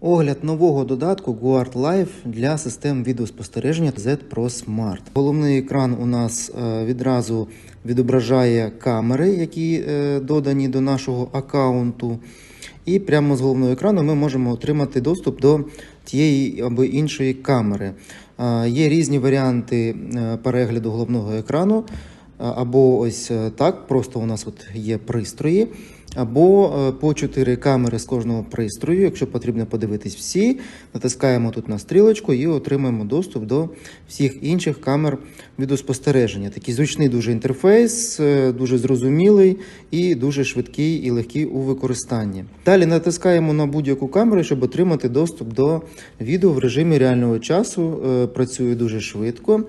Огляд нового додатку Guard Live для систем відеоспостереження Z Pro Smart. Головний екран у нас е, відразу відображає камери, які е, додані до нашого аккаунту. І прямо з головного екрану ми можемо отримати доступ до тієї або іншої камери. Е, Є різні варіанти перегляду головного екрану. Або ось е, так, просто у нас от є пристрої, або е, по 4 камери з кожного пристрою. Якщо потрібно подивитись всі, натискаємо тут на стрілочку і отримаємо доступ до всіх інших камер відеоспостереження. Такий зручний дуже інтерфейс, е, дуже зрозумілий і дуже швидкий і легкий у використанні. Далі натискаємо на будь-яку камеру, щоб отримати доступ до відео в режимі реального часу. Працює дуже швидко.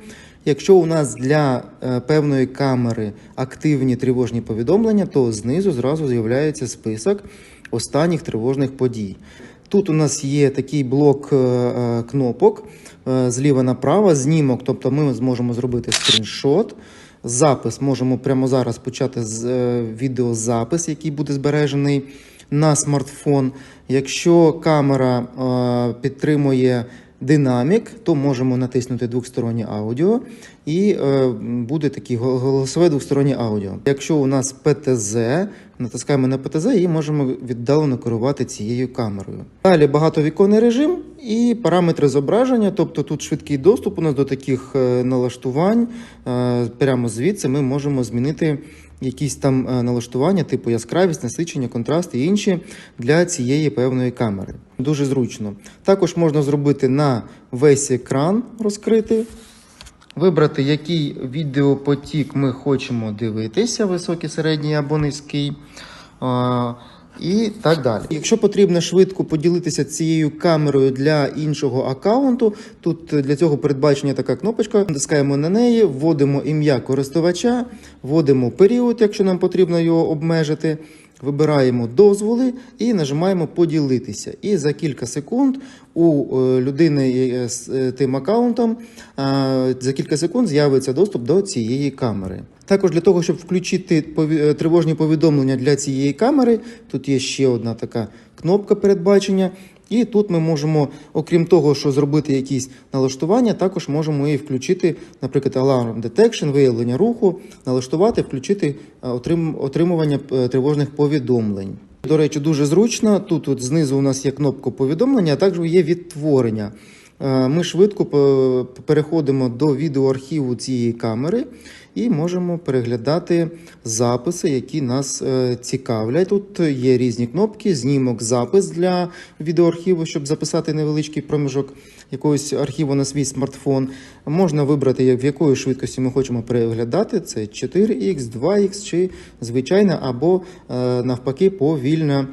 Якщо у нас для е, певної камери активні тривожні повідомлення, то знизу зразу з'являється список останніх тривожних подій. Тут у нас є такий блок е, е, кнопок зліва направо, знімок, тобто ми зможемо зробити скріншот. Запис можемо прямо зараз почати з відеозапис, який буде збережений на смартфон. Якщо камера підтримує динамік, то можемо натиснути двостороннє аудіо і е, буде таке голосове двостороннє аудіо. Якщо у нас ПТЗ, натискаємо на ПТЗ і можемо віддалено керувати цією камерою. Далі багатовіконний режим і параметри зображення, тобто тут швидкий доступ у нас до таких е, налаштувань. Е, Прямо звідси ми можемо змінити якісь там е, налаштування, типу яскравість, насичення, контраст і інші для цієї певної камери. Дуже зручно. Також можна зробити на весь екран розкрити, вибрати, який відеопотік ми хочемо дивитися, високий, середній або низький. І так далі. Якщо потрібно швидко поділитися цією камерою для іншого аккаунту, тут для цього передбачена така кнопочка. Натискаємо на неї, вводимо ім'я користувача, вводимо період, якщо нам потрібно його обмежити. Вибираємо дозволи і нажимаємо поділитися. І за кілька секунд у е, людини е, з е, тим аккаунтом за кілька секунд з'явиться доступ до цієї камери. Також для того, щоб включити тривожні повідомлення для цієї камери, тут є ще одна така кнопка передбачення. І тут ми можемо, окрім того, що зробити якісь налаштування, також можемо і включити, наприклад, Alarm Detection, виявлення руху, налаштувати, включити е, отрим- отримування е, тривожних повідомлень. До речі, дуже зручно. Тут от знизу у нас є кнопка повідомлення, а також є відтворення. Е, Ми швидко переходимо до відеоархіву цієї камери і можемо переглядати записи, які нас е, цікавлять. Тут є різні кнопки, знімок, запис для відеоархіву, щоб записати невеличкий проміжок якогось архіву на свій смартфон. Можна вибрати, в якої швидкості ми хочемо переглядати. Це 4х, 2х чи звичайна, або е, навпаки повільна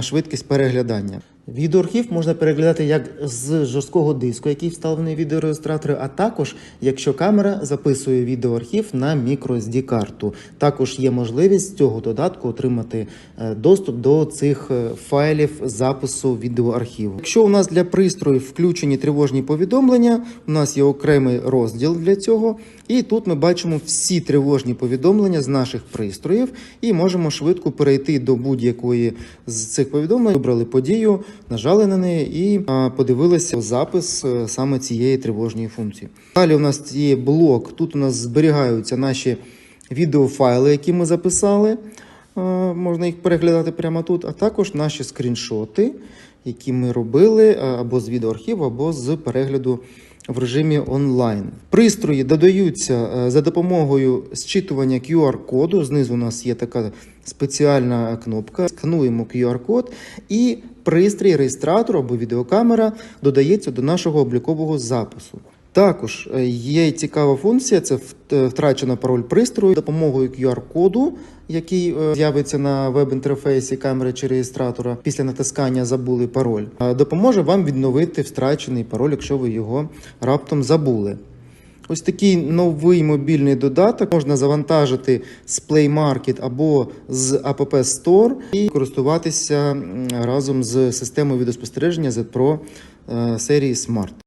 швидкість переглядання. Відеоархів можна переглядати як з жорсткого диску, який вставлений відеореєстратори, а також якщо камера записує відеоархів на microSD карту. Також є можливість з цього додатку отримати е, доступ до цих е, файлів запису відеоархіву. Якщо у нас для пристроїв включені тривожні повідомлення, у нас є окремий розділ для цього, і тут ми бачимо всі тривожні повідомлення з наших пристроїв і можемо швидко перейти до будь-якої з цих повідомлень. Вибрали подію, нажали на неї і подивилися запис е, саме цієї тривожної функції. Далі у нас є блок. Тут у нас зберігаються наші відеофайли, які ми записали. Е, Можна їх переглядати прямо тут, а також наші скріншоти, які ми робили е, або з відеоархіву, або з перегляду в режимі онлайн. Пристрої додаються за допомогою зчитування QR-коду. Знизу у нас є така спеціальна кнопка. Скануємо QR-код, і пристрій, реєстратор або відеокамера додається до нашого облікового запису. Також е, є цікава функція, це вт- втрачено пароль пристрою допомогою QR-коду, який е, з'явиться на веб-інтерфейсі камери чи реєстратора після натискання забули пароль. е, Допоможе вам відновити втрачений пароль, якщо ви його раптом забули. Ось такий новий мобільний додаток можна завантажити з Play Market або з App Store і користуватися разом з системою відеоспостереження ZPro е, серії Smart.